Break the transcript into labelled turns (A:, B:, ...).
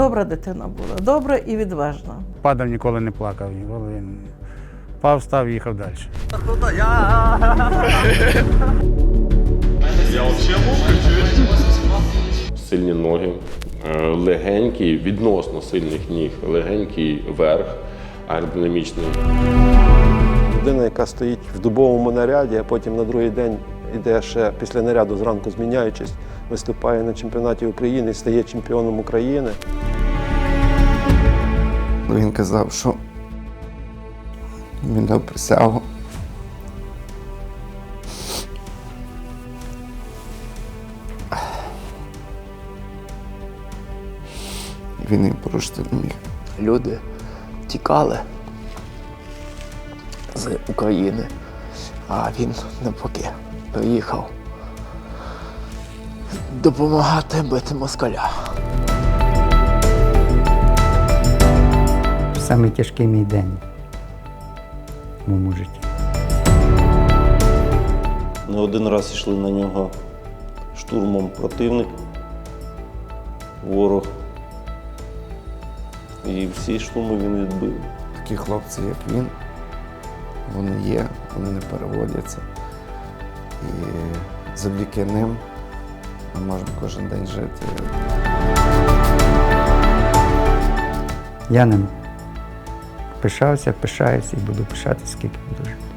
A: Добра дитина була, добра і відважна.
B: Падав, ніколи не плакав, ніколи він пав, став, їхав далі.
C: Сильні ноги, е, легенький, відносно сильних ніг, легенький верх аеродинамічний.
D: Людина, яка стоїть в дубовому наряді, а потім на другий день іде ще після наряду зранку зміняючись, виступає на чемпіонаті України і стає чемпіоном України.
E: Він казав, що він дав присягу. Він її порушити не міг.
F: люди тікали з України, а він навпаки приїхав допомагати бити москаля.
G: Самий тяжкий мій день в моєму житті.
H: Не один раз йшли на нього штурмом противник, ворог. І всі штурми він відбив.
E: Такі хлопці, як він, вони є, вони не переводяться. І завдяки ним ми можемо кожен день жити.
G: Я ним пишався, пишаюся і буду пишатися, скільки жити.